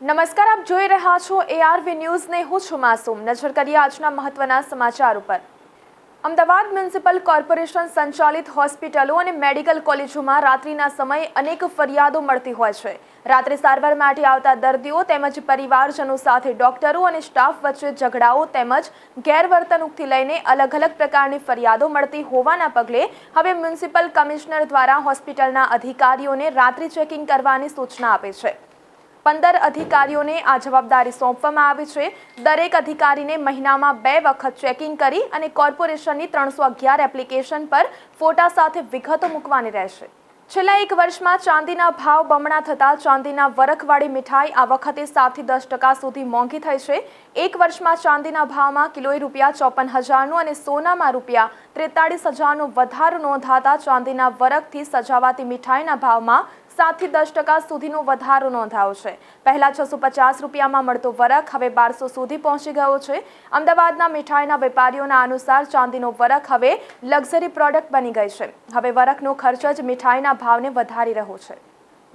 નમસ્કાર, આપ જોઈ રહ્યા છો એઆરવી ન્યૂઝને. હું છું માસૂમ. નજર કરીએ આજના મહત્વના સમાચાર ઉપર. અમદાવાદ મ્યુનિસિપલ કોર્પોરેશન સંચાલિત હોસ્પિટલો અને મેડિકલ કોલેજોમાં રાત્રિના સમયે અનેક ફરિયાદો મળતી હોય છે. રાત્રે સારવાર માટે આવતા દર્દીઓ તેમજ પરિવારજનો સાથે ડોક્ટરો અને સ્ટાફ વચ્ચે ઝઘડાઓ તેમજ ગેરવર્તણૂકથી લઈને અલગ અલગ પ્રકારની ફરિયાદો મળતી હોવાના પગલે હવે મ્યુનિસિપલ કમિશનર દ્વારા હોસ્પિટલના અધિકારીઓને રાત્રિ ચેકિંગ કરવાની સૂચના આપે છે. પંદર અધિકારીઓને આ જવાબદારી સોંપવામાં આવી છે. દરેક અધિકારીને મહિનામાં બે વખત ચેકિંગ કરી અને કોર્પોરેશનની ત્રણસો અગિયાર એપ્લિકેશન પર ફોટા સાથે વિગતો મૂકવાની રહેશે. છેલ્લા એક વર્ષમાં ચાંદીના ભાવ બમણા થતાં ચાંદીના વરખવાળી મીઠાઈ આ વખતે સાતથી દસ ટકા સુધી મોંઘી થઈ છે. એક વર્ષમાં ચાંદીના ભાવમાં કિલોએ રૂપિયા ચોપન હજારનું અને સોનામાં રૂપિયા ત્રેતાળીસ હજારનો વધારો નોંધાતા ચાંદીના વરખથી સજાવાતી મીઠાઈના ભાવમાં સાતથી દસ ટકા સુધીનો વધારો નોંધાયો છે. પહેલા છસો પચાસ રૂપિયામાં મળતો વરખ હવે બારસો સુધી પહોંચી ગયો છે. અમદાવાદના મીઠાઈના વેપારીઓના અનુસાર ચાંદીનો વરખ હવે લક્ઝરી પ્રોડક્ટ બની ગઈ છે. હવે વરખનો ખર્ચ જ મીઠાઈના ભાવને વધારી રહ્યો છે.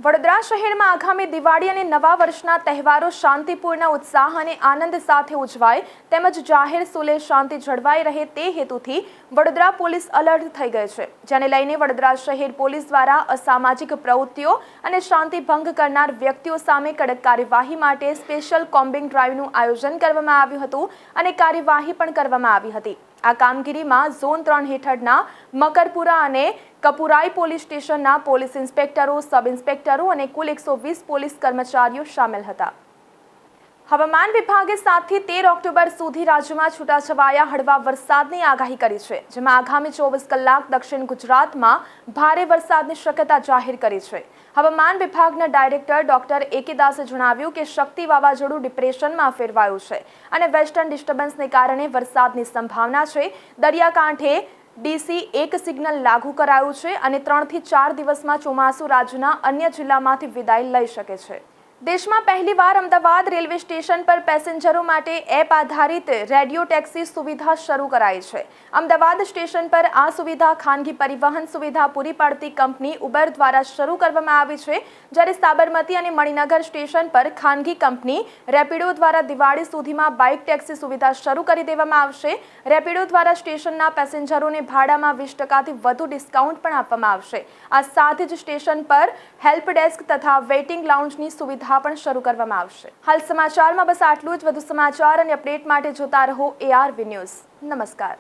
વડોદરા શહેરમાં આગામી દિવાળી અને નવા વર્ષના તહેવારો શાંતિપૂર્ણ ઉત્સાહ અને આનંદ સાથે ઉજવાય તેમજ જાહેર સુલે શાંતિ જળવાઈ રહે તે હેતુથી વડોદરા પોલીસ અલર્ટ થઈ ગઈ છે, જેને લઈને વડોદરા શહેર પોલીસ દ્વારા અસામાજિક પ્રવૃત્તિઓ અને શાંતિ ભંગ કરનાર વ્યક્તિઓ સામે કડક કાર્યવાહી માટે સ્પેશિયલ કોમ્બિંગ ડ્રાઈવનું આયોજન કરવામાં આવ્યું હતું અને કાર્યવાહી પણ કરવામાં આવી હતી. આ કામગીરીમાં ઝોન ત્રણ હેઠળના મકરપુરા અને કપુરાઈ પોલીસ સ્ટેશનના પોલીસ ઇન્સ્પેક્ટરો, સબ ઇન્સ્પેક્ટરો અને કુલ એકસો વીસ પોલીસ કર્મચારીઓ સામેલ હતા. હવામાન વિભાગે સાતથી તેર ઓક્ટોબર સુધી રાજ્યમાં છૂટાછવાયા હળવા વરસાદની આગાહી કરી છે, જેમાં આગામી ચોવીસ કલાક દક્ષિણ ગુજરાતમાં ભારે વરસાદની શક્યતા જાહેર કરી છે. હવામાન વિભાગના ડાયરેક્ટર ડોક્ટર એકે દાસે જણાવ્યું કે શક્તિ વાવાઝોડું ડિપ્રેશનમાં ફેરવાયું છે અને વેસ્ટર્ન ડિસ્ટર્બન્સને કારણે વરસાદની સંભાવના છે. દરિયાકાંઠે ડીસી એક સિગ્નલ લાગુ કરાયું છે અને ત્રણથી ચાર દિવસમાં ચોમાસું રાજ્યના અન્ય જિલ્લામાંથી વિદાય લઈ શકે છે. દેશમાં પહેલીવાર અમદાવાદ રેલવે સ્ટેશન પર પેસેન્જરો માટે એપ આધારિત રેડિયો ટેક્સી સુવિધા શરૂ કરાઈ છે. અમદાવાદ સ્ટેશન પર આ સુવિધા ખાનગી પરિવહન સુવિધા પૂરી પાડતી કંપની ઉબર દ્વારા શરૂ કરવામાં આવી છે. જ્યારે સાબરમતી અને મણિનગર સ્ટેશન પર ખાનગી કંપની રેપિડો દ્વારા દિવાળી સુધીમાં બાઇક ટેક્સી સુવિધા શરૂ કરી દેવામાં આવશે. રેપિડો દ્વારા સ્ટેશનના પેસેન્જરોને ભાડામાં વીસ ટકાથી વધુ ડિસ્કાઉન્ટ પણ આપવામાં આવશે. આ સાથે જ સ્ટેશન પર હેલ્પ ડેસ્ક તથા વેઇટિંગ લાઉન્જની સુવિધા પણ શરૂ કરવામાં આવશે. હાલ સમાચારમાં બસ આટલું જ. વધુ સમાચાર અને અપડેટ માટે જોતા રહો એઆરવી ન્યૂઝ નમસ્કાર.